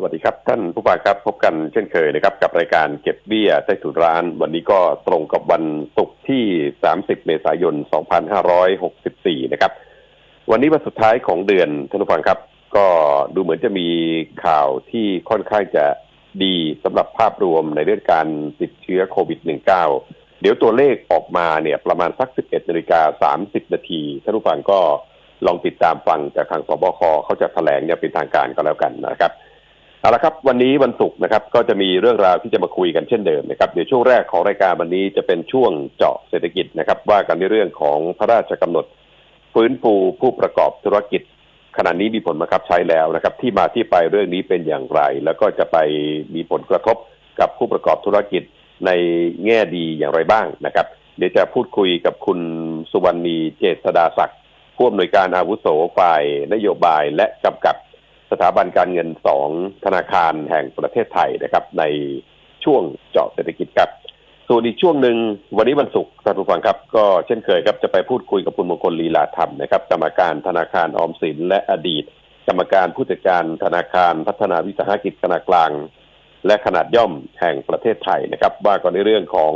สวัสดีครับ ท่านผู้ฟังครับพบกันเช่นเคยนะครับ กับรายการเก็บเบี้ยใต้ถุนร้าน วันนี้ก็ตรงกับวันศุกร์ที่ 30 เมษายน 2564 นะครับ วันนี้วันสุดท้ายของเดือนท่านผู้ฟังครับ ก็ดูเหมือนจะมีข่าวที่ค่อนข้างจะดีสำหรับภาพรวมในเรื่องการติดเชื้อโควิด -19 เดี๋ยวตัวเลขออกมาเนี่ยประมาณสัก 11นาฬิกา30 นาทีท่านผู้ฟังก็ลองติดตามฟังจากทางสบคเขาจะแถลงเนี่ยเป็นทางการก็แล้วกันนะครับ เอาละครับวันนี้วันศุกร์นะครับก็จะมีเรื่องราวที่จะมาคุยกันเช่นเดิมนะครับเดี๋ยวช่วงแรกของรายการวันนี้จะเป็นช่วงเจาะเศรษฐกิจนะครับว่ากันในเรื่องของพระราชกำหนด ฟื้นฟูผู้ประกอบธุรกิจ ขณะนี้มีผลบังคับใช้แล้วนะครับ ที่มาที่ไปเรื่องนี้เป็นอย่างไร แล้วก็จะไปมีผลกระทบกับผู้ประกอบธุรกิจในแง่ดีอย่างไรบ้างนะครับ เดี๋ยวจะพูดคุยกับคุณสุวรรณีเจษดาศักดิ์ผู้อำนวยการอาวุโสฝ่ายนโยบายและกำกับ สถาบันการเงินสองธนาคารแห่งประเทศไทยนะครับ ในช่วงเจาะเศรษฐกิจครับส่วนอีกช่วงหนึ่งวันนี้วันศุกร์ท่านผู้ฟังครับ ก็เช่นเคยครับจะไปพูดคุยกับคุณมงคลลีลาธรรมนะครับกรรมการธนาคารออมสินและอดีต กรรมการผู้จัดการธนาคารพัฒนาวิสาหกิจขนาดกลาง และขนาดย่อมแห่งประเทศไทยนะครับ ว่ากันในเรื่องของ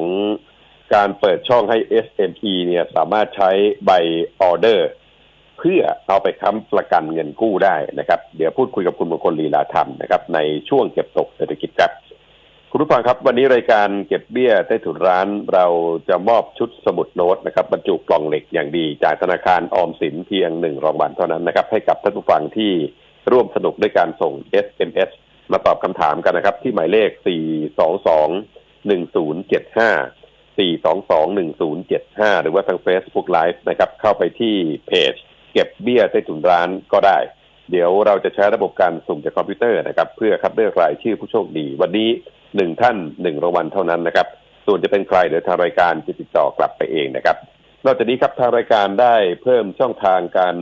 การเปิดช่องให้ SME เนี่ยสามารถใช้ใบออเดอร์ เพื่อเอาไปค้ำประกันเงินกู้ได้นะครับ เดี๋ยวพูดคุยกับคุณมงคลลีลาธรรมนะครับ ในช่วงเก็บตกเศรษฐกิจครับ คุณผู้ฟังครับ วันนี้รายการเก็บเบี้ยใต้ถุนร้านเราจะมอบชุดสมุดโน้ตนะครับบรรจุกล่องเหล็กอย่างดี จากธนาคารออมสินเพียงหนึ่งรางวัลเท่านั้นนะครับ ให้กับท่านผู้ฟังที่ร่วมสนุกด้วยการส่ง SMS มาตอบคำถามกันนะครับ ที่หมายเลข 422 1075 422 1075 หรือว่าทาง Facebook Live นะครับ เข้าไปที่เพจ เก็บเบี้ยใต้ถุนร้านก็ได้ เดี๋ยวเราจะใช้ระบบการสุ่มจากคอมพิวเตอร์นะครับ เพื่อคัดเลือกรายชื่อผู้โชคดี วันนี้หนึ่งท่านหนึ่งรางวัลเท่านั้นนะครับ ส่วนจะเป็นใครเดี๋ยวทางรายการจะติดต่อกลับไปเองนะครับ นอกจากนี้ครับทางรายการได้เพิ่มช่องทางการ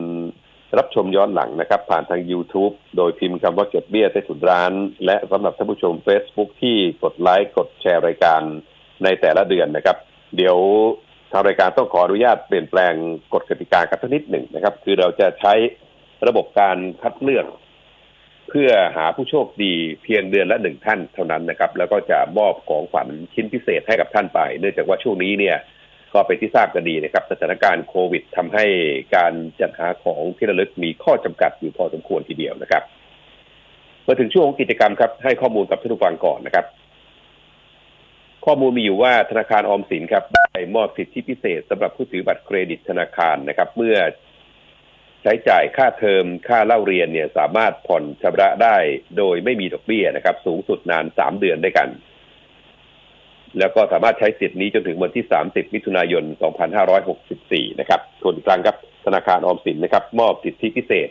รับชมย้อนหลังนะครับ ผ่านทาง YouTube โดยพิมพ์คำว่าเก็บเบี้ยใต้ถุนร้าน และสำหรับท่านผู้ชม Facebook ที่กดไลค์กดแชร์รายการในแต่ละเดือนนะครับ เดี๋ยว ทางรายการต้องขออนุญาตเปลี่ยนแปลงกฎกติกากันสักนิดหนึ่งนะครับ คือเราจะใช้ระบบการคัดเลือก เพื่อหาผู้โชคดีเพียงเดือนละหนึ่งท่านเท่านั้นนะครับ แล้วก็จะมอบของขวัญชิ้นพิเศษให้กับท่านไป เนื่องจากว่าช่วงนี้เนี่ย ก็เป็นที่ทราบกันดีนะครับสถานการณ์โควิดทำให้การจัดหาของที่ระลึกมีข้อจำกัดอยู่พอสมควรทีเดียวนะครับมาถึงช่วงของกิจกรรมครับให้ข้อมูลกับท่านผู้ฟังก่อนนะครับ ข้อมูลมีอยู่ว่าธนาคารออมสินครับได้มอบสิทธิพิเศษสำหรับผู้ถือบัตรเครดิตธนาคารนะครับ เมื่อใช้จ่ายค่าเทอมค่าเล่าเรียนเนี่ยสามารถผ่อนชำระได้โดยไม่มีดอกเบี้ยนะครับ สูงสุดนานสามเดือนด้วยกัน แล้วก็สามารถใช้สิทธิ์นี้จนถึงวันที่ 30 มิถุนายน 2564 นะครับทวนอีกครั้งครับ ธนาคารออมสินนะครับ มอบสิทธิพิเศษ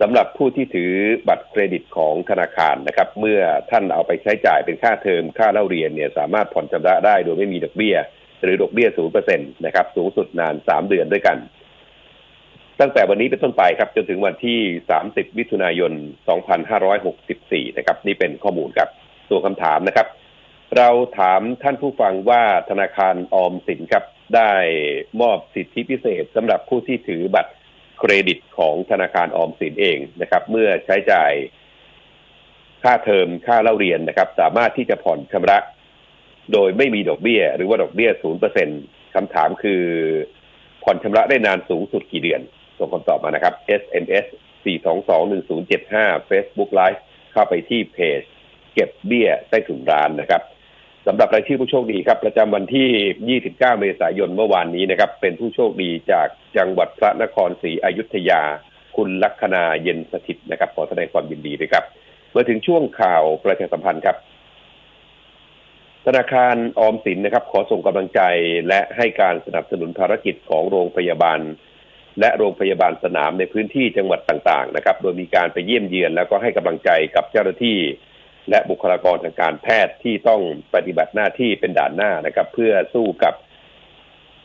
สำหรับผู้ที่ถือบัตรเครดิตของธนาคารนะครับ เมื่อท่านเอาไปใช้จ่ายเป็นค่าเทอมค่าเล่าเรียนเนี่ยสามารถผ่อนชำระได้โดยไม่มีดอกเบี้ย หรือดอกเบี้ย0%นเปอร์เซ็นตนะครับ สูงสุดนาน3เดือนด้วยกัน ตั้งแต่วันนี้เป็นต้นไปครับ จนถึงวันที่30มิถุนายน2564นะครับ นี่เป็นข้อมูลครับส่วนคำถามนะครับ เราถามท่านผู้ฟังว่าธนาคารออมสินครับ ได้มอบสิทธิพิเศษสำหรับผู้ที่ถือบัตร เครดิตของธนาคารออมสินเองนะครับ เมื่อใช้จ่ายค่าเทอมค่าเล่าเรียนนะครับ สามารถที่จะผ่อนชำระ โดยไม่มีดอกเบี้ย หรือว่าดอกเบี้ย0%คำถามคือ ผ่อนชำระได้นานสูงสุดกี่เดือน ส่งคำตอบมานะครับ SMS 4221075 Facebook Live เข้าไปที่เพจ เก็บเบี้ยใต้ถุนร้านนะครับ สำหรับรายชื่อผู้โชคดีครับ ประจำวันที่ 29 เมษายนเมื่อวานนี้นะครับ เป็นผู้โชคดีจากจังหวัดพระนครศรีอยุธยา คุณลัคนาเย็นสถิตนะครับ ขอแสดงความยินดีด้วยครับมาถึงช่วงข่าวประชาสัมพันธ์ครับ ธนาคารออมสินนะครับ ขอส่งกำลังใจและให้การสนับสนุนภารกิจของโรงพยาบาล และโรงพยาบาลสนามในพื้นที่จังหวัดต่างๆ นะครับ โดยมีการไปเยี่ยมเยียนแล้วก็ให้กำลังใจกับเจ้าหน้าที่ และบุคลากรทางการแพทย์ที่ต้องปฏิบัติหน้าที่เป็นด่านหน้านะครับ เพื่อสู้กับ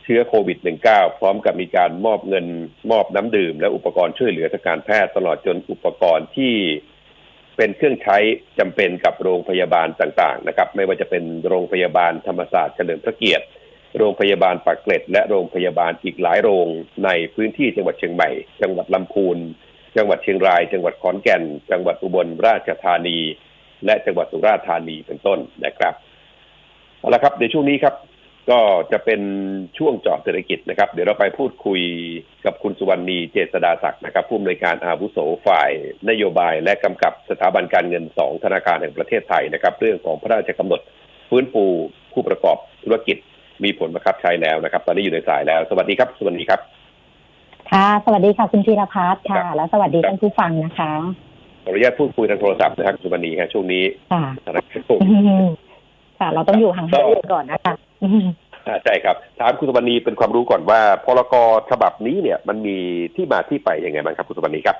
เชื้อโควิด -19 พร้อมกับมีการมอบเงินมอบน้ำดื่ม และอุปกรณ์ช่วยเหลือทางการแพทย์ตลอดจนอุปกรณ์ที่เป็นเครื่องใช้จำเป็นกับโรงพยาบาลต่างๆ นะครับ ไม่ว่าจะเป็นโรงพยาบาลธรรมศาสตร์เฉลิมพระเกียรติ โรงพยาบาลปากเกร็ด และโรงพยาบาลอีกหลายโรงในพื้นที่จังหวัดเชียงใหม่ จังหวัดลำพูน จังหวัดเชียงราย จังหวัดขอนแก่น จังหวัดอุบลราชธานี และจังหวัดสุราษฎร์ธานีเป็นต้นนะครับเอาละครับในช่วงนี้ครับ ก็จะเป็นช่วงเจาะเศรษฐกิจนะครับ เดี๋ยวเราไปพูดคุยกับคุณสุวรรณีเจษดาศักดิ์นะครับผู้อำนวยการอาวุโสฝ่าย นโยบายและกำกับสถาบันการเงินสองธนาคารแห่งประเทศไทยนะครับ เรื่องของพระราชกำหนดฟื้นฟูผู้ประกอบธุรกิจมีผลบังคับใช้แล้วนะครับ ตอนนี้อยู่ในสายแล้ว สวัสดีครับ สวัสดีครับ ค่ะ สวัสดีค่ะ คุณธีรพัฒน์ค่ะครับและสวัสดีท่านผู้ฟังนะคะข ออนุญาตพูดคุยทางโทรศัพท์นะครับคุณสุวรรณีครับช่วงนี้ค่ะสถานการณ์โควิดค่ะ เราต้องอยู่ห่างๆก่อนนะคะอืมอ่าใช่ครับถามคุณสุวรรณีเป็นความรู้ก่อนว่าพรกฉบับนี้เนี่ย มันมีที่มาที่ไปยังไงบ้างครับคุณสุวรรณีครับ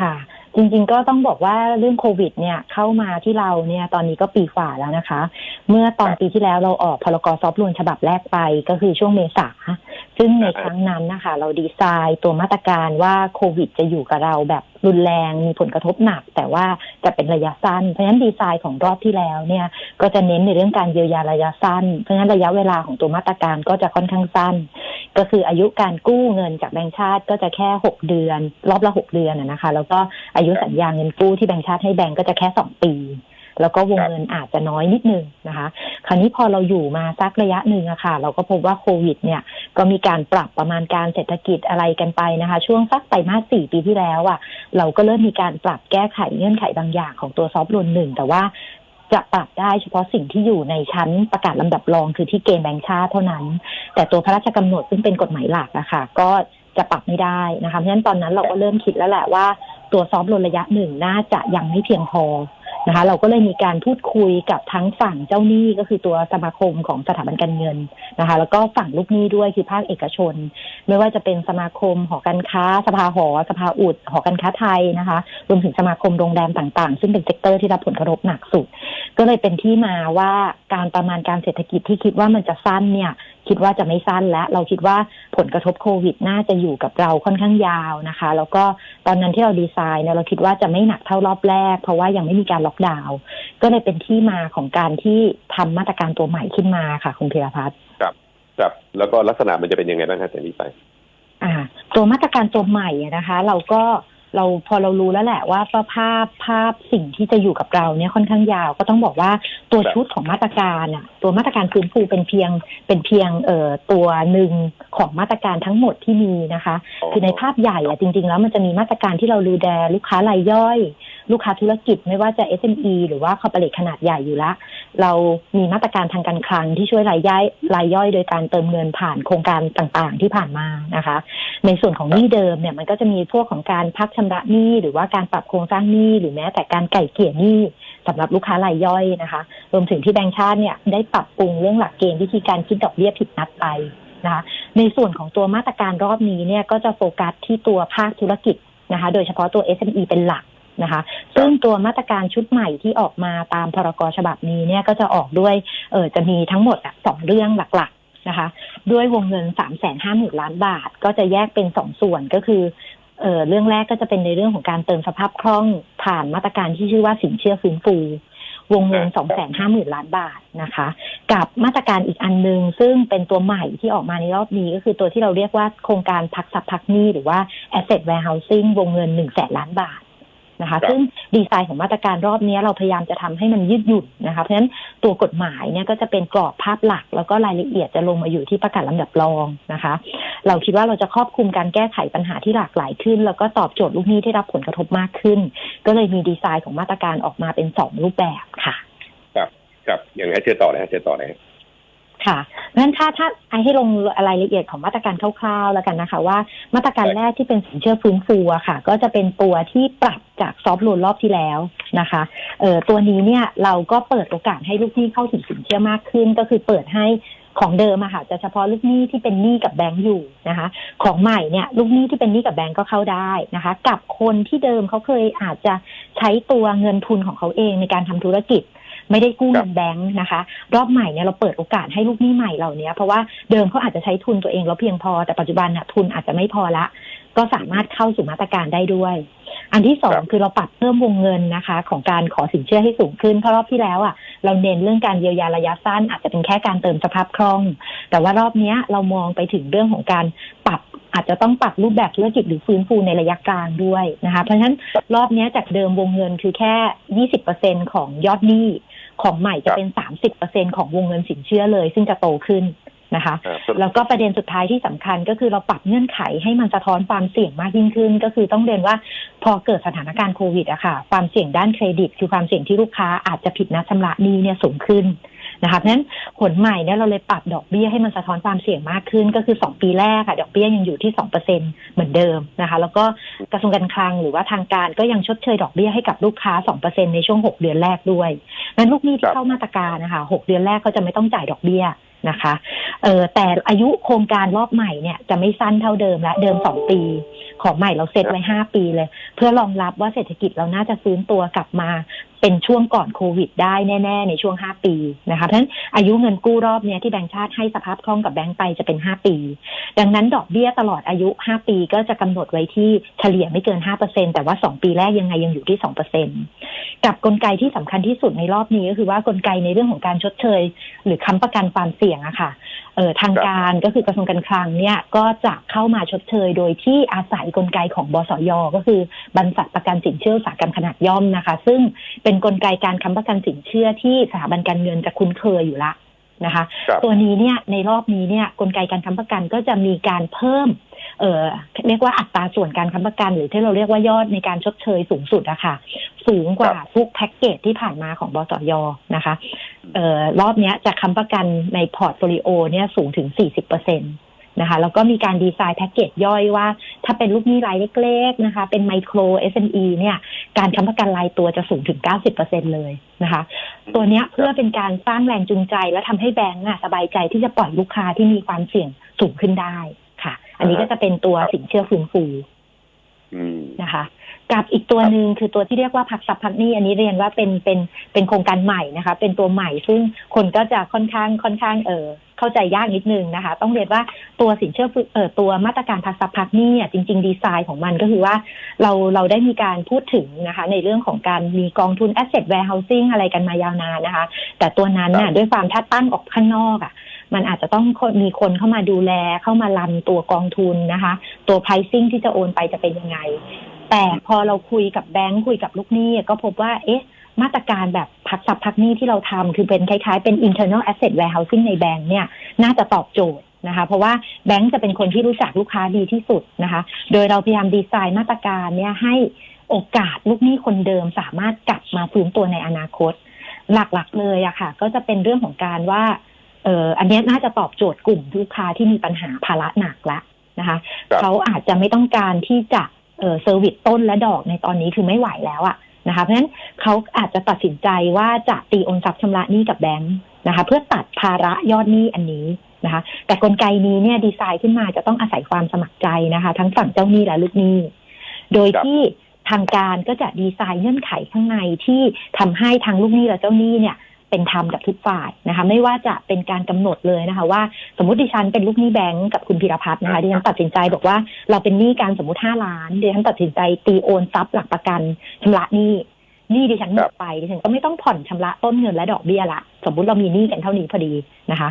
ค่ะ จริงๆก็ต้องบอกว่าเรื่องโควิด เนี่ยเข้ามาที่เราเนี่ย ตอนนี้ก็ปีฝ่าแล้วนะคะ เมื่อตอนครับปีที่แล้วเราออกพรกซอฟต์โลนฉบับแรกไปก็คือช่วงเมษา ซึ่งในครั้งนั้นนะคะ เราดีไซน์ตัวมาตรการว่าโควิดจะอยู่กับเราแบบรุนแรงมีผลกระทบหนัก แต่ว่าจะเป็นระยะสั้น เพราะฉะนั้นดีไซน์ของรอบที่แล้วเนี่ย ก็จะเน้นในเรื่องการเยียวยาระยะสั้น เพราะฉะนั้นระยะเวลาของตัวมาตรการก็จะค่อนข้างสั้น ก็คืออายุการกู้เงินจากแบงก์ชาติก็จะแค่หกเดือน รอบละหกเดือนนะนะคะ แล้วก็อายุสัญญาเงินกู้ที่แบงก์ชาติให้แบงก์ก็จะแค่สองปี แล้วก็วงเงินอาจจะน้อยนิดนึงนะคะ คราวนี้พอเราอยู่มาสักระยะหนึ่งอะค่ะ เราก็พบว่าโควิดเนี่ยก็มีการปรับประมาณการเศรษฐกิจอะไรกันไปนะคะ ช่วงสักไตรมาสสี่ปีที่แล้วอะเราก็เริ่มมีการปรับแก้ไขเงื่อนไขบางอย่างของตัวซอฟต์โลนหนึ่งแต่ว่าจะปรับได้เฉพาะสิ่งที่อยู่ในชั้นประกาศลำดับรองคือที่เกณฑ์แบงค์ชาติเท่านั้น แต่ตัวพระราชกำหนดซึ่งเป็นกฎหมายหลักอะค่ะก็จะปรับไม่ได้นะคะเพราะฉะนั้นตอนนั้นเราก็เริ่มคิดแล้วแหละว่าตัวซอฟต์ลนระยะหนึ่งน่าจะยังไม่เพียงพอ นะคะ เราก็เลยมีการพูดคุยกับทั้งฝั่งเจ้าหนี้ก็คือตัวสมาคมของสถาบันการเงินนะคะ แล้วก็ฝั่งลูกหนี้ด้วยคือภาคเอกชน ไม่ว่าจะเป็นสมาคมหอการค้า สภาหอ สภาอุดหอการค้าไทยนะคะ รวมถึงสมาคมโรงแรมต่างๆ ซึ่งเป็นเซกเตอร์ที่รับผลกระทบหนักสุด ก็เลยเป็นที่มาว่าการประมาณการเศรษฐกิจที่คิดว่ามันจะสั้นเนี่ย คิดว่าจะไม่สั้นและเราคิดว่าผลกระทบโควิดน่าจะอยู่กับเราค่อนข้างยาวนะคะ แล้วก็ตอนนั้นที่เราดีไซน์เนี่ยเราคิดว่าจะไม่หนักเท่ารอบแรก เพราะว่ายังไม่มีการล็อกดาวน์ก็เลยเป็นที่มาของการที่ทำมาตรการตัวใหม่ขึ้นมาค่ะคุณพิรพัฒน์ครับ แล้วก็ลักษณะมันจะเป็นยังไงบ้างครับจากนี้ไป อ่า ตัวมาตรการตัวใหม่อะนะคะ เราก็ เราพอเรารู้แล้วแหละว่าภาพภาพสิ่งที่จะอยู่กับเราเนี่ยค่อนข้างยาว ก็ต้องบอกว่าตัวครับชุดของมาตรการอะตัวมาตรการฟื้นฟูเป็นเพียงเป็นเพียงเอ่อตัวหนึ่งของมาตรการทั้งหมดที่มีนะคะ คือในภาพใหญ่อะจริง ๆ แล้วมันจะมีมาตรการที่เราดูแลลูกค้ารายย่อย ลูกค้าธุรกิจไม่ว่าจะ SME หรือว่าคอร์ปอเรทขนาดใหญ่อยู่ละ เรามีมาตรการทางการคลังที่ช่วยรายย่อยรายย่อยโดยการเติมเงินผ่านโครงการต่างๆ ที่ผ่านมานะคะ ในส่วนของหนี้เดิมเนี่ยมันก็จะมีพวกของการพักชำระหนี้หรือว่าการปรับโครงสร้างหนี้หรือแม้แต่การไก่เกลี่ยหนี้สำหรับลูกค้ารายย่อยนะคะ รวมถึงที่แบงก์ชาติเนี่ยได้ปรับปรุงเรื่องหลักเกณฑ์วิธีการคิดดอกเบี้ยผิดนัดไปนะคะในส่วนของตัวมาตรการรอบนี้เนี่ยก็จะโฟกัสที่ตัวภาคธุรกิจนะคะ โดยเฉพาะตัว SME เป็นหลัก นะคะ ซึ่งตัวมาตรการชุดใหม่ที่ออกมาตามพรกฉบับนี้เนี่ยก็จะออกด้วยเออจะมีทั้งหมดอะสองเรื่องหลักๆนะคะ ด้วยวงเงิน3ามแสนห้าหมื่นล้านบาท ก็จะแยกเป็นสองส่วนก็คือเออเรื่องแรกก็จะเป็นในเรื่องของการเติมสภาพคล่องผ่านมาตรการที่ชื่อว่าสินเชื่อฟื้นฟูวงเงินครับ2 5 0 0 0 0ล้านบาทนะคะ กับมาตรการอีกอันหนึงซึ่งเป็นตัวใหม่ที่ออกมาในรอบนี้ก็คือตัวที่เราเรียกว่าโครงการพักทรัพย์พักหนี้หรือว่า asset warehousing วงเงิน1 0 0 0 0แสนล้านบาท นะคะครับซึ่งดีไซน์ของมาตรการรอบนี้เราพยายามจะทำให้มันยืดหยุ่นนะคะ เพราะฉะนั้นตัวกฎหมายเนี่ยก็จะเป็นกรอบภาพหลัก แล้วก็รายละเอียดจะลงมาอยู่ที่ประกาศลำดับรองนะคะ เราคิดว่าเราจะครอบคลุมการแก้ไขปัญหาที่หลากหลายขึ้น แล้วก็ตอบโจทย์ลูกหนี้ที่รับผลกระทบมากขึ้น ก็เลยมีดีไซน์ของมาตรการออกมาเป็นสองรูปแบบค่ะ ครับอย่างไรเชิญต่อเลยฮะเชิญต่อเลย ฮะค่ะงั้นถ้าถ้าไอให้ลงรายละเอียดของมาตรการคร่าวๆแล้วกันนะคะ ว่ามาตรการแรกที่เป็นสินเชื่อฟื้นฟูอะค่ะ ก็จะเป็นตัวที่ปรับจากซอฟต์โลนรอบที่แล้วนะคะเอ่อตัวนี้เนี่ยเราก็เปิดโอกาสให้ลูกหนี้เข้าถึงสินเชื่อมากขึ้น ก็คือเปิดให้ของเดิมอะค่ะจะเฉพาะลูกหนี้ที่เป็นหนี้กับแบงก์อยู่นะคะ ของใหม่เนี่ยลูกหนี้ที่เป็นหนี้กับแบงก์ก็เข้าได้นะคะ กับคนที่เดิมเขาเคยอาจจะใช้ตัวเงินทุนของเขาเองในการทำธุรกิจ ไม่ได้กู้เงินแบงค์นะคะ รอบใหม่เนี่ยเราเปิดโอกาสให้ลูกหนี้ใหม่เหล่านี้เพราะว่าเดิมเขาอาจจะใช้ทุนตัวเองแล้วเพียงพอ แต่ปัจจุบันน่ะทุนอาจจะไม่พอละ ก็สามารถเข้าสู่มาตรการได้ด้วย อันที่สองครับคือเราปรับเพิ่มวงเงินนะคะ ของการขอสินเชื่อให้สูงขึ้นเพราะรอบที่แล้วอะเราเน้นเรื่องการเยียวยาระยะสั้น อาจจะเป็นแค่การเติมสภาพคล่อง แต่ว่ารอบเนี้ยเรามองไปถึงเรื่องของการปรับอาจจะต้องปรับรูปแบบธุรกิจหรือฟื้นฟูในระยะกลางด้วยนะคะ เพราะฉะนั้นรอบเนี้ยจากเดิมวงเงินคือแค่ 20%ของยอดหนี้ ของใหม่จะเป็น 30%ของวงเงินสินเชื่อเลย ซึ่งจะโตขึ้นนะคะอ่าสรุปแล้วก็ประเด็นสุดท้ายที่สำคัญก็คือเราปรับเงื่อนไขให้มันสะท้อนความเสี่ยงมากยิ่งขึ้น ก็คือต้องเรียนว่าพอเกิดสถานการณ์โควิดอะค่ะ ความเสี่ยงด้านเครดิต คือความเสี่ยงที่ลูกค้าอาจจะผิดนัดชำระหนี้เนี่ยสูงขึ้น นะคะเพราะฉะนั้นผลใหม่เนี่ยเราเลยปรับดอกเบี้ยให้มันสะท้อนความเสี่ยงมากขึ้น ก็คือ 2 ปีแรกอะดอกเบี้ยยังอยู่ที่ 2%เหมือนเดิมนะคะ แล้วก็กระทรวงการคลังหรือว่าทางการก็ยังชดเชยดอกเบี้ยให้กับลูกค้า 2%ในช่วง 6 เดือนแรกด้วยนั้นลูกหนี้ครัที่บเข้ามาตรการนะคะ6เดือนแรกก็จะไม่ต้องจ่ายดอกเบี้ยนะคะเออแต่อายุโครงการรอบใหม่เนี่ยจะไม่สั้นเท่าเดิมและเดิมสองปีของใหม่เราเซตไว้ห้าปีเลย เพื่อรองรับว่าเศรษฐกิจเราน่าจะฟื้นตัวกลับมาเป็นช่วงก่อนโควิดได้แน่ ๆ ในช่วงห้าปีนะคะเพราะฉะนั้นอายุเงินกู้รอบเนี้ยที่แบงก์ชาติให้สภาพคล่องกับแบงก์ไปจะเป็นห้าปี ดังนั้นดอกเบี้ยตลอดอายุห้าปีก็จะกำหนดไว้ที่เฉลี่ยไม่เกินห้าเปอร์เซ็นแต่ว่าสองปีแรกยังไงยังอยู่ที่สองเปอร์เซ็นกับกลไกที่สำคัญที่สุดในรอบนี้ก็คือว่ากลไกในเรื่องของการชดเชย หรือค้ำประกันความเสี่ยงอะค่ะเออทางการก็คือกระทรวงการคลังเนี่ยก็จะเข้ามาชดเชยโดยที่อาศัยกลไกของบสยก็คือบรรษัทประกันสินเชื่ออุตสาหกรรมขนาดย่อมนะคะ ซึ่งเป็นกลไกการค้ำประกันสินเชื่อที่สถาบันการเงินจะคุ้นเคยอยู่ละนะคะครับตัวนี้เนี่ยในรอบนี้เนี่ยกลไกการค้ำประกันก็จะมีการเพิ่มเอ่อเรียกว่าอัตราส่วนการค้ำประกัน หรือที่เราเรียกว่ายอดในการชดเชยสูงสุดอะค่ะ สูงกว่าทุกแพ็กเกจที่ผ่านมาของบสยนะคะเอ่อรอบเนี้ยจะค้ำประกันในพอร์ตโฟลิโอเนี่ยสูงถึง 40เปอร์เซ็นต นะคะแล้วก็มีการดีไซน์แพ็กเกจย่อยว่า ถ้าเป็นลูกหนี้รายเล็ก ๆ นะคะ เป็นไมโคร SME เนี่ย การค้ำประกันรายตัวจะสูงถึง 90เปอร์เซ็นเลยนะคะ ตัวเนี้ยเพื่อเป็นการสร้างแรงจูงใจ และทำให้แบงก์อะสบายใจที่จะปล่อยลูกค้าที่มีความเสี่ยงสูงขึ้นได้ค่ะ อันนี้ก็จะเป็นตัวสินเชื่อฟื้นฟูนะคะ กับอีกตัวหนึ่งคือตัวที่เรียกว่าพักซับพักนี้อันนี้เรียนว่าเป็นเป็นเป็นโครงการใหม่นะคะ เป็นตัวใหม่ซึ่งคนก็จะค่อนข้างค่อนข้างเออ เข้าใจยากนิดนึงนะคะ ต้องเรียนว่าตัวสินเชื่อฟื้นเออตัวมาตรการพักซับพักหนี้อะจริง ๆ ดีไซน์ของมันก็คือว่าเราเราได้มีการพูดถึงนะคะ ในเรื่องของการมีกองทุน asset warehousing อะไรกันมายาวนานนะคะ แต่ตัวนั้นน่ะด้วยความถ้าตั้งออกข้างนอกอะมันอาจจะต้องมีคนเข้ามาดูแลเข้ามารันตัวกองทุนนะคะ ตัว pricing ที่จะโอนไปจะเป็นยังไง แต่พอเราคุยกับแบงค์คุยกับลูกหนี้ก็พบว่าเอ๊ะ มาตรการแบบพักซับพักหนี้ที่เราทำคือเป็นคล้ายๆ เป็น internal asset warehousing ในแบงค์เนี่ยน่าจะตอบโจทย์นะคะ เพราะว่าแบงค์จะเป็นคนที่รู้จักลูกค้าดีที่สุดนะคะ โดยเราพยายามดีไซน์มาตรการเนี่ยให้โอกาสลูกหนี้คนเดิมสามารถกลับมาฟื้นตัวในอนาคต หลักๆเลยอะค่ะ ก็จะเป็นเรื่องของการว่าเอ่ออันเนี้ยน่าจะตอบโจทย์กลุ่มลูกค้าที่มีปัญหาภาระหนักละนะคะครับเขาอาจจะไม่ต้องการที่จะเอ่อเซอร์วิสต้นและดอกในตอนนี้คือไม่ไหวแล้วอะ นะคะ เพราะฉะนั้นเขาอาจจะตัดสินใจว่าจะตีโอนทรัพย์ชำระหนี้กับแบงค์นะคะ เพื่อตัดภาระยอดหนี้อันนี้นะคะ แต่กลไกนี้เนี่ยดีไซน์ขึ้นมาจะต้องอาศัยความสมัครใจนะคะ ทั้งฝั่งเจ้าหนี้และลูกหนี้ โดยที่ทางการก็จะดีไซน์เงื่อนไขข้างในที่ทำให้ทางลูกหนี้และเจ้าหนี้เนี่ย เป็นธรรมกับทุกฝ่ายนะคะ ไม่ว่าจะเป็นการกำหนดเลยนะคะ ว่าสมมติดิฉันเป็นลูกหนี้แบงก์กับคุณพิรพัฒน์นะคะดิฉันตัดสินใจบอกว่าเราเป็นหนี้กันสมมติห้าล้านดิฉันตัดสินใจตีโอนทรัพย์หลักประกันชำระหนี้หนี้ดิฉันหมดไปดิฉันก็ไม่ต้องผ่อนชำระต้นเงินและดอกเบี้ยละ สมมุติเรามีหนี้กันเท่านี้พอดีนะคะ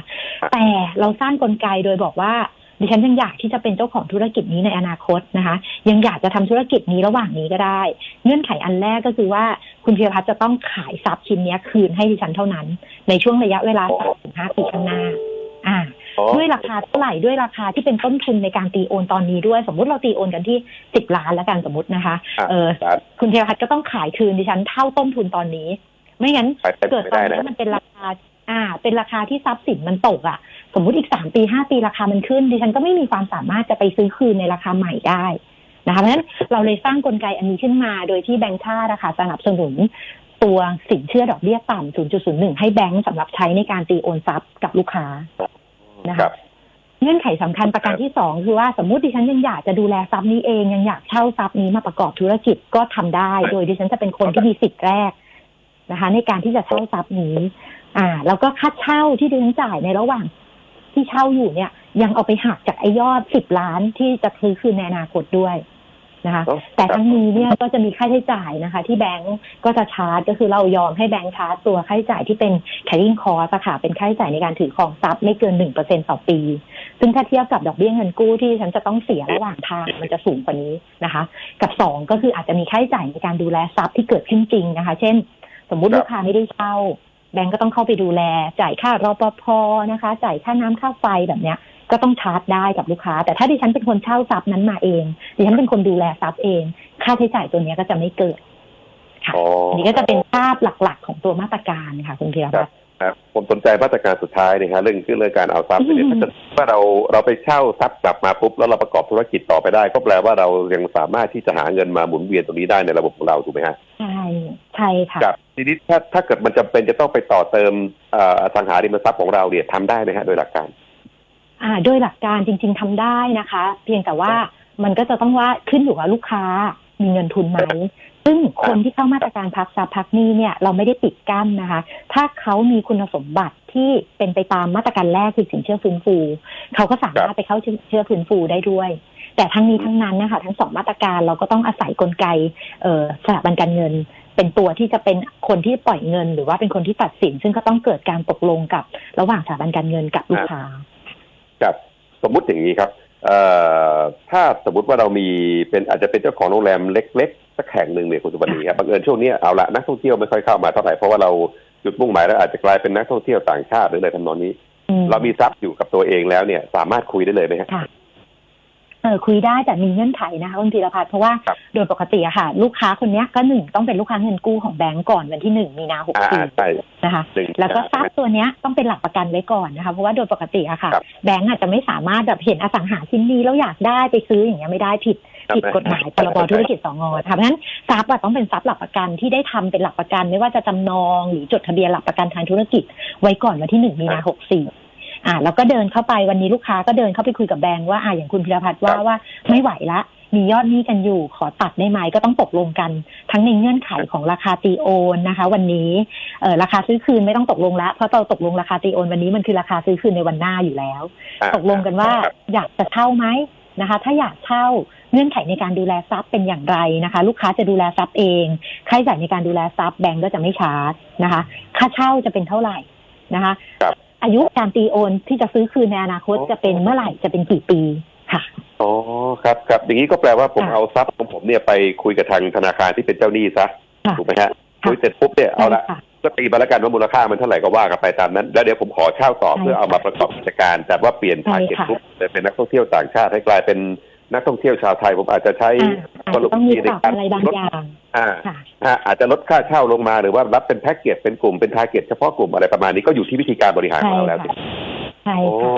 แต่เราสร้างกลไกโดยบอกว่า ดิฉันยังอยากที่จะเป็นเจ้าของธุรกิจนี้ในอนาคตนะคะ ยังอยากจะทำธุรกิจนี้ระหว่างนี้ก็ได้ เงื่อนไขอันแรกก็คือว่าคุณพีรพัฒน์จะต้องขายทรัพย์ชิ้นเนี้ยคืนให้ดิฉันเท่านั้น ในช่วงระยะเวลาสามถึงห้าปีข้างหน้าอ่าอ๋อด้วยราคาเท่าไหร่ด้วยราคาที่เป็นต้นทุนในการตีโอนตอนนี้ด้วย สมมุติเราตีโอนกันที่สิบล้านแล้วกันสมมตินะคะอะเออครับคุณพีรพัฒน์ก็ต้องขายคืนดิฉันเท่าต้นทุนตอนนี้ ไม่งั้นขายเต็มเกิดไม่ตอนได้นี้นะมันเป็นราคาอ่า เป็นราคาที่ทรัพย์สินมันตกอะ่ะ สมมุติอีกสามปีห้าปีราคามันขึ้น ดิฉันก็ไม่มีความสามารถจะไปซื้อคืนในราคาใหม่ได้นะคะเพราะฉะนั้นเราเลยสร้างกลไกอันนี้ขึ้นมาโดยที่แบงก์ชาตินะคะสนับสนุนตัวสินเชื่อดอกเบี้ยต่ำ 0.01 ให้แบงก์สำหรับใช้ในการตีโอนทรัพย์กับลูกค้านะคะครับเงื่อนไขสำคัญประการที่สองคือว่าสมมติดิฉันยังอยากจะดูแลทรัพย์นี้เองยังอยากเช่าทรัพย์นี้มาประกอบธุรกิจก็ทำได้ โดยดิฉันจะเป็นคนที่มีสิทธิ์แรกนะคะ ในการที่จะเช่าทรัพย์นี้ อ่า แล้วก็ค่าเช่าที่ดิฉันจ่ายในระหว่าง ที่เช่าอยู่เนี่ย ยังเอาไปหักจากไอ้ยอดสิบล้านที่จะซื้อคืนในอนาคตด้วยนะคะอ๋อแต่ครับทั้งนี้เนี่ยก็จะมีค่าใช้จ่ายนะคะ ที่แบงก์ก็จะชาร์จก็คือเรายอมให้แบงก์ชาร์จตัวค่าใช้จ่ายที่เป็น carrying cost อะค่ะเป็นค่าใช้จ่ายในการถือครองทรัพย์ไม่เกินหนึ่งเปอร์เซ็นต่อปี ซึ่งถ้าเทียบกับดอกเบี้ยเงินกู้ที่ฉันจะต้องเสียระหว่างทางมันจะสูงกว่านี้นะคะ กับสองก็คืออาจจะมีค่าใช้จ่ายในการดูแลทรัพย์ที่เกิดขึ้นจริงนะคะ เช่น สมมุติครับลูกค้าไม่ได้เช่า แบงก์ก็ต้องเข้าไปดูแล จ่ายค่ารปภนะคะ จ่ายค่าน้ำค่าไฟแบบเนี้ย ก็ต้องชาร์จได้กับลูกค้า แต่ถ้าดิฉันเป็นคนเช่าทรัพย์นั้นมาเองดิฉันเป็นคนดูแลทรัพย์เอง ค่าใช้จ่ายตัวเนี้ยก็จะไม่เกิดค่ะอ๋ออันนี้ก็จะเป็นภาพหลักๆ ของตัวมาตรการค่ะคุณพีรพัฒน์ครับผมสนใจมาตรการสุดท้ายนะฮะเรื่องคือเรื่องการเอาทรัพย์ไปเนี่ยอืมถ้าเกิดว่าเราเราไปเช่าทรัพย์กลับมาปุ๊บแล้วเราประกอบธุรกิจต่อไปได้ ก็แปลว่าเรายังสามารถที่จะหาเงินมาหมุนเวียนตรงนี้ได้ในระบบของเราถูกไหมฮะใช่ ใช่ค่ะครับทีนี้ถ้าถ้าเกิดมันจำเป็นจะต้องไปต่อเติมเอ่ออสังหาริมทรัพย์ของเราเนี่ยทำได้ไหมฮะโดยหลักการอ่าโดยหลักการจริง ๆทำได้นะคะ เพียงแต่ว่ามันก็จะต้องว่าขึ้นอยู่กับลูกค้ามีเงินทุนไหม ซึ่งคนที่เข้ามาตรการพักทรัพย์พักหนี้เนี่ยเราไม่ได้ปิดกั้นนะคะ ถ้าเขามีคุณสมบัติที่เป็นไปตามมาตรการแรกคือสินเชื่อฟื้นฟู เขาก็สามารถไปเข้าสินเชื่อฟื้นฟูได้ด้วย แต่ทั้งนี้ทั้งนั้นนะคะทั้งสองมาตรการเราก็ต้องอาศัยกลไกเอ่อสถาบันการเงิน เป็นตัวที่จะเป็นคนที่ปล่อยเงิน หรือว่าเป็นคนที่ตัดสิน ซึ่งก็ต้องเกิดการตกลงกับระหว่างสถาบันการเงินกับลูกค้ากับสมมุติอย่างนี้ครับเอ่อถ้าสมมติว่าเรามีเป็นอาจจะเป็นเจ้าของโรงแรมเล็กๆสักแห่งหนึ่งเนี่ยคุณสุวรรณีครับบังเอิญช่วงนี้เอาละนักท่องเที่ยวไม่ค่อยเข้ามาเท่าไหร่เพราะว่าเราจุดมุ่งหมายแล้วอาจจะกลายเป็นนักท่องเที่ยวต่างชาติหรืออะไรทำนองนี้อืมเรามีทรัพย์อยู่กับตัวเองแล้วเนี่ย สามารถคุยได้เลยไหมฮะค่ะ เออคุยได้แต่มีเงื่อนไขนะคะคุณพีรพัฒน์เพราะว่าครับโดยปกติอะค่ะ ลูกค้าคนเนี้ยก็หนึ่งต้องเป็นลูกค้าเงินกู้ของแบงก์ก่อนวันที่หนึ่งมีนาหกอ่าสี่ใช่นะคะหนึ่งแล้วก็ทรัพย์ตัวเนี้ยต้องเป็นหลักประกันไว้ก่อนนะคะ เพราะว่าโดยปกติอะค่ะครับแบงก์อาจจะไม่สามารถแบบเห็นอสังหาชิ้นนี้แล้วอยากได้ไปซื้ออย่างเงี้ยไม่ได้ผิดครับผิดกฎหมายพรบธุรกิจสองงค่ะเพราะฉะนั้นทรัพย์อะต้องเป็นทรัพย์หลักประกันที่ได้ทำเป็นหลักประกัน ไม่ว่าจะจำนองหรือจดทะเบียนหลักประกันทางธุรกิจ ไว้ก่อนวันที่หนึ่งมีนาหกสี่ อ่าแล้วก็เดินเข้าไปวันนี้ลูกค้าก็เดินเข้าไปคุยกับแบงก์ว่าอ่าอย่างคุณพิรพัฒน์ว่าว่าไม่ไหวละมียอดหนี้กันอยู่ขอตัดได้ไหมก็ต้องตกลงกัน ทั้งในเงื่อนไขของราคาตีโอนนะคะ วันนี้เออราคาซื้อคืนไม่ต้องตกลงละเพราะเราตกลงราคาตีโอนวันนี้มันคือราคาซื้อคืนในวันหน้าอยู่แล้วอ่าตกลงกันว่าครับอยากจะเช่าไหมนะคะ ถ้าอยากเช่าเงื่อนไขในการดูแลทรัพย์เป็นอย่างไรนะคะ ลูกค้าจะดูแลทรัพย์เองค่าใช้จ่ายในการดูแลทรัพย์แบงก์ก็จะไม่ชาร์จนะคะ ค่าเช่าจะเป็นเท่าไหร่นะคะครับ อายุการตีโอนที่จะซื้อคืนในอนาคตอ๋อจะเป็นเมื่อไหร่จะเป็นกี่ปีค่ะอ๋อครับครับอย่างนี้ก็แปลว่าผมค่ะเอาทรัพย์ของผมเนี่ยไปคุยกับทางธนาคารที่เป็นเจ้าหนี้ซะค่ะถูกไหมฮะค่ะคุยเสร็จปุ๊บเนี่ยเอาละใช่ค่ะก็ตีมาแล้วกันว่ามูลค่ามันเท่าไหร่ก็ว่ากันไปตามนั้น แล้วเดี๋ยวผมขอเช่าต่อใช่เพื่อเอามาประกอบกิจการ แต่ว่าเปลี่ยนใช่ทาร์เก็ตค่ะกรุ๊ปเป็นนักท่องเที่ยวต่างชาติให้กลายเป็นนักท่องเที่ยวชาวไทยผมอาจจะใช้อ่าอาจจะต้องมีปรับอะไรบางอย่างอ่าค่ะอ่าอาจจะลดค่าเช่าลงมาหรือว่ารับเป็นแพ็กเกจเป็นกลุ่มเป็นทาร์เก็ตเฉพาะกลุ่มอะไรประมาณนี้ก็อยู่ที่วิธีการบริหารของเราแล้วใช่สิค่ะใช่โอ้ ค่ะ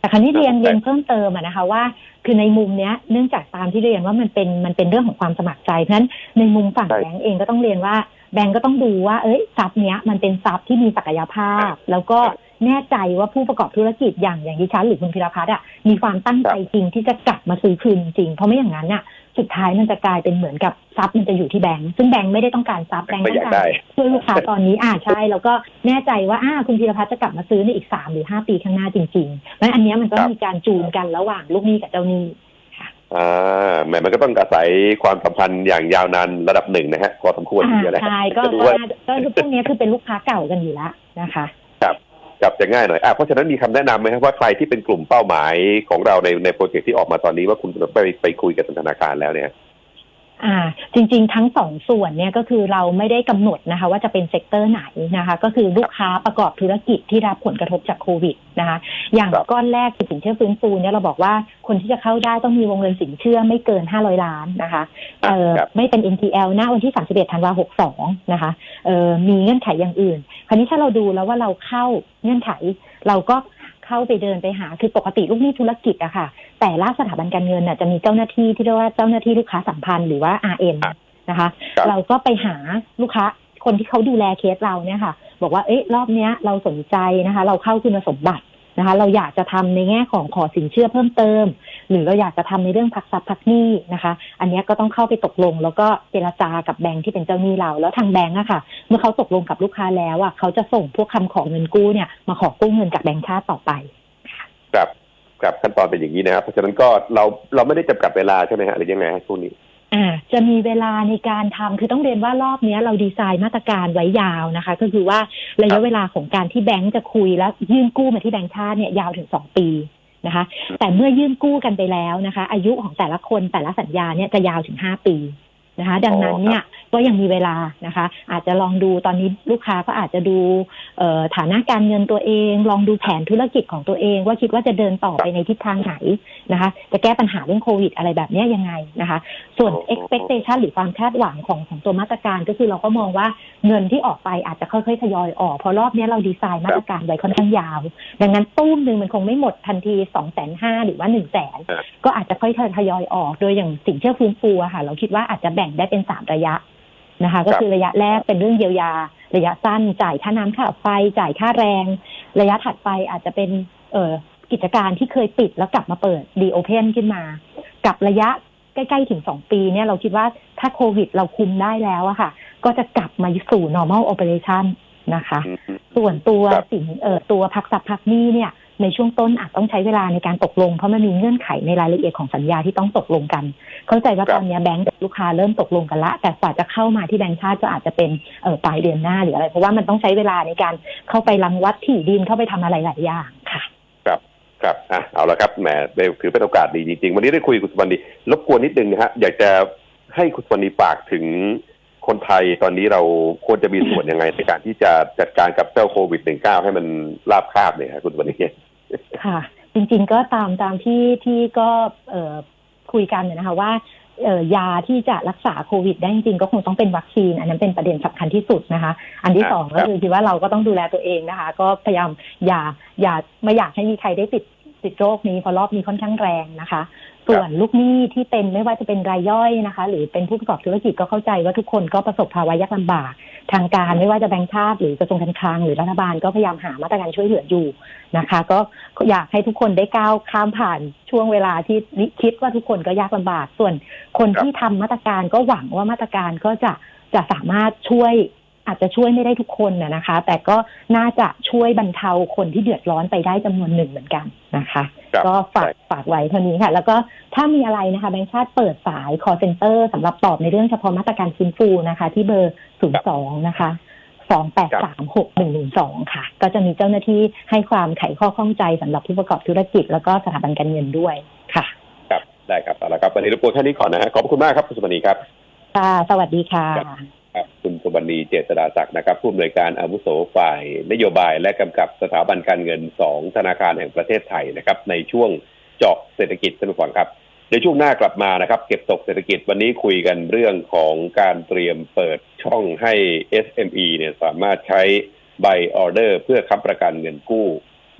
แต่ครั้นี้เรียนครับ เรียนเพิ่มเติมอะนะคะว่า คือในมุมเนี้ยเนื่องจากตามที่เรียนว่ามันเป็นมันเป็นเรื่องของความสมัครใจเพราะฉะนั้นในมุมฝั่งใช่แบงก์เองก็ต้องเรียนว่าแบงก์ก็ต้องดูว่าเอ้ยทรัพย์เนี้ยมันเป็นทรัพย์ที่มีศักยภาพ แล้วก็แน่ใจว่าผู้ประกอบธุรกิจอย่างอย่างดิฉันหรือคุณพิรพัฒน์อะมีความตั้งใจจริงที่จะกลับมาซื้อคืนจริงเพราะไม่อย่างนั้นน่ะ สุดท้ายมันจะกลายเป็นเหมือนกับทรัพย์มันจะอยู่ที่แบงก์ซึ่งแบงก์ไม่ได้ต้องการทรัพย์แบงก์ไม่ต้ออยากงการได้ช่วยลูกค้าตอนนี้อ่าใช่ แล้วก็แน่ใจว่าอ่าคุณธีรพัฒน์จะกลับมาซื้อในอีกสามหรือห้าปีข้างหน้าจริงๆเพราะฉะนั้นอันเนี้ยมันก็ครับมีการจูนกันระหว่างลูกหนี้กับเจ้าหนี้อ่าแหมมันก็ต้องอาศัยความสัมพันธ์อย่างยาวนานระดับหนึ่งนะฮะพอสมควรทีอ่าเดียวนะใช่ก็จะดูก็ว่าก็คือพวกเนี้ยคือเป็นลูกค้าเก่ากันอยู่แล้วนะคะ จับจะง่ายหน่อยอะเพราะฉะนั้นมีคำแนะนำไหมครับว่าใครที่เป็นกลุ่มเป้าหมายของเราในในโปรเจกต์ที่ออกมาตอนนี้ว่าคุณไปไปคุยกับธนาคารแล้วเนี่ย อ่าจริง ๆ ทั้งสองส่วนเนี่ยก็คือเราไม่ได้กำหนดนะคะ ว่าจะเป็นเซกเตอร์ไหนนะคะ ก็คือลูกค้าประกอบธุรกิจที่รับผลกระทบจากโควิดนะคะ อย่างครับก้อนแรกคือสินเชื่อฟื้นฟูเนี่ยเราบอกว่าคนที่จะเข้าได้ต้องมีวงเงินสินเชื่อไม่เกิน 500 ล้านนะคะเอ่อครับไม่เป็น NPL หน้าวันที่ 31ธันวา62 นะคะเอ่อมีเงื่อนไขอย่างอื่น คราวนี้ถ้าเราดูแล้วว่าเราเข้าเงื่อนไขเราก็ เข้าไปเดินไปหาคือปกติลูกหนี้ธุรกิจอะค่ะ แต่ละสถาบันการเงินน่ะจะมีเจ้าหน้าที่ที่เรียกว่าเจ้าหน้าที่ลูกค้าสัมพันธ์หรือว่า RM ครับนะคะครับเราก็ไปหาลูกค้าคนที่เขาดูแลเคสเราเนี่ยค่ะ บอกว่าเอ๊ะรอบเนี้ยเราสนใจนะคะ เราเข้าคุณสมบัตินะคะ เราอยากจะทำในแง่ของขอสินเชื่อเพิ่มเติม หรือเราอยากจะทำในเรื่องพักทรัพย์พักหนี้นะคะ อันเนี้ยก็ต้องเข้าไปตกลง แล้วก็เจรจากับแบงค์ที่เป็นเจ้าหนี้เรา แล้วทางแบงค์อะค่ะ เมื่อเขาตกลงกับลูกค้าแล้วอะเขาจะส่งพวกคำขอเงินกู้เนี่ยมาขอกู้เงินจากแบงค์ชาติต่อไปครับครับขั้นตอนเป็นอย่างนี้นะครับเพราะฉะนั้นก็เราเราไม่ได้จำกัดเวลาใช่ไหมฮะหรือยังไงฮะช่วงนี้อ่าจะมีเวลาในการทำคือต้องเรียนว่ารอบเนี้ยเราดีไซน์มาตรการไว้ยาวนะคะ ก็คือว่าระยะเวลาของการที่แบงก์จะคุยแล้วยื่นกู้มาที่แบงก์ชาติเนี่ยยาวถึงสองปี นะคะ แต่เมื่อยื่นกู้กันไปแล้วนะคะ อายุของแต่ละคนแต่ละสัญญาเนี่ยจะยาวถึงห้าปีนะคะ ดังนั้นเนี่ย ก็ยังมีเวลานะคะ อาจจะลองดูตอนนี้ลูกค้าก็อาจจะดูเอ่อฐานะการเงินตัวเอง ลองดูแผนธุรกิจของตัวเอง ว่าคิดว่าจะเดินต่อไปในทิศทางไหนนะคะ จะแก้ปัญหาเรื่องโควิดอะไรแบบเนี้ยยังไงนะคะ ส่วน expectation หรือความคาดหวังของของตัวมาตรการก็คือเราก็มองว่าเงินที่ออกไปอาจจะค่อยๆทยอยออกเพราะรอบเนี้ยเราดีไซน์มาตรการไว้ค่อนข้างยาว ดังนั้นตู้มหนึ่งมันคงไม่หมดทันทีสองแสนห้าหรือว่าหนึ่งแสนครับก็อาจจะค่อยๆทยอยออก โดยอย่างสินเชื่อฟื้นฟูอะค่ะ เราคิดว่าอาจจะแบ่งได้เป็นสามระยะ นะคะ ก็คือระยะแรกเป็นเรื่องเยียวยา ระยะสั้นจ่ายค่าน้ำค่าไฟจ่ายค่าแรง ระยะถัดไปอาจจะเป็นเอ่อกิจการที่เคยปิดแล้วกลับมาเปิดดีโอเพนขึ้นมา กับระยะใกล้ๆถึงสองปีเนี่ยเราคิดว่าถ้าโควิดเราคุมได้แล้วอะค่ะ ก็จะกลับมาสู่ normal operation นะคะอืมส่วนตัวครับสินเอ่อตัวพักทรัพย์พักหนี้เนี่ย ในช่วงต้นอาจต้องใช้เวลาในการตกลงเพราะมันมีเงื่อนไขในรายละเอียดของสัญญาที่ต้องตกลงกัน เข้าใจว่าครับตอนเนี้ยแบงก์กับลูกค้าเริ่มตกลงกันละ แต่กว่าจะเข้ามาที่แบงก์ชาติก็อาจจะเป็นเอ่อปลายเดือนหน้าหรืออะไร เพราะว่ามันต้องใช้เวลาในการเข้าไปรังวัดที่ดินเข้าไปทำอะไรหลายอย่างค่ะ ครับครับอะเอาละครับแหมได้ถือเป็นโอกาสดีจริงๆวันนี้ได้คุยกับคุณสุวรรณีรบกวนนิดนึงนะฮะอยากจะให้คุณสุวรรณีฝากถึงคนไทยตอนนี้เราควรจะมีส่วนยังไงในการที่จะจัดการกับเจ้าโควิด -19 ให้มันราบคาบเนี่ยครับคุณสุวรรณี ค่ะ จริงๆก็ตามตามที่ที่ก็เอ่อคุยกันเนี่ยนะคะว่าเอ่อยาที่จะรักษาโควิด ได้จริงๆก็คงต้องเป็นวัคซีน อันนั้นเป็นประเด็นสำคัญที่สุดนะคะ อันที่สองครัก็บคือคิดว่าเราก็ต้องดูแลตัวเองนะคะ ก็พยายามอย่าอย่าไม่อยากให้มีใครได้ติดติดโรคนี้เพราะรอบนี้ค่อนข้างแรงนะคะ ส่วนลูกหนี้ที่เป็นไม่ว่าจะเป็นรายย่อยนะคะ หรือเป็นผู้ประกอบธุรกิจก็เข้าใจว่าทุกคนก็ประสบภาวะยากลำบาก ทางการไม่ว่าจะแบงค์ชาติหรือกระทรวงการคลังหรือรัฐบาลก็พยายามหามาตรการช่วยเหลืออยู่นะคะ ก็อยากให้ทุกคนได้ก้าวข้ามผ่านช่วงเวลาที่คิดว่าทุกคนก็ยากลำบาก ส่วนคนที่ทำมาตรการก็หวังว่ามาตรการก็จะจะสามารถช่วย อาจจะช่วยไม่ได้ทุกคนนะนะคะ แต่ก็น่าจะช่วยบรรเทาคนที่เดือดร้อนไปได้จำนวนหนึ่งเหมือนกันนะคะครับก็ฝากใช่ฝากไว้เท่านี้ค่ะ แล้วก็ถ้ามีอะไรนะคะแบงค์ชาติเปิดสาย call center สำหรับตอบในเรื่องเฉพาะมาตรการฟื้นฟูนะคะ ที่เบอร์ 02 นะคะ2836112ค่ะ ก็จะมีเจ้าหน้าที่ให้ความไขข้อข้องใจสำหรับผู้ประกอบธุรกิจ แล้วก็สถาบันการเงินด้วยค่ะ ครับได้ครับเอาละครับวันนี้รบกวนแค่นี้ก่อนนะฮะขอบพระคุณมากครับคุณสุวรรณีครับค่ะสวัสดีค่ะ ครับคุณสุวรรณีเจษดาศักดิ์นะครับผู้อำนวยการอาวุโสฝ่าย นโยบายและกำกับสถาบันการเงินสองธนาคารแห่งประเทศไทยนะครับ ในช่วงเจาะเศรษฐกิจท่านผู้ฟังครับในช่วงหน้ากลับมานะครับ เก็บตกเศรษฐกิจวันนี้คุยกันเรื่องของการเตรียมเปิดช่องให้ SME เนี่ยสามารถใช้ใบออเดอร์ เพื่อค้ำประกันเงินกู้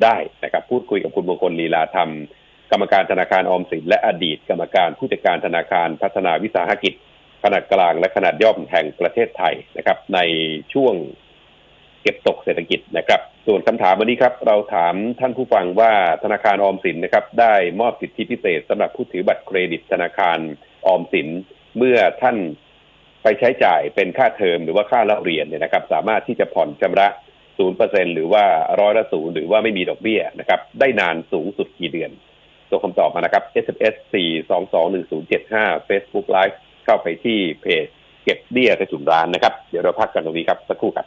ได้นะครับ พูดคุยกับคุณมงคลลีลาธรรม กรรมการธนาคารออมสินและอดีต กรรมการผู้จัดการธนาคารพัฒนาวิสาหกิจ ขนาดกลางและขนาดย่อมแห่งประเทศไทยนะครับ ในช่วงเก็บตกเศรษฐกิจนะครับ ส่วนคำถามวันนี้ครับ เราถามท่านผู้ฟังว่าธนาคารออมสินนะครับ ได้มอบสิทธิพิเศษสำหรับผู้ถือบัตรเครดิตธนาคารออมสินเมื่อท่านไปใช้จ่ายเป็นค่าเทอมหรือว่าค่าเล่าเรียนเนี่ยนะครับ สามารถที่จะผ่อนชำระ0%หรือว่าร้อยละศูนย์หรือว่าไม่มีดอกเบี้ยนะครับ ได้นานสูงสุดกี่เดือนส่งคำตอบมานะครับ SMS 4 2 2 1 0 7 5 Facebook Live เข้าไปที่เพจเก็บเบี้ยกระจุมร้านนะครับ เดี๋ยวเราพักกันตรงนี้ครับสักครู่ครับ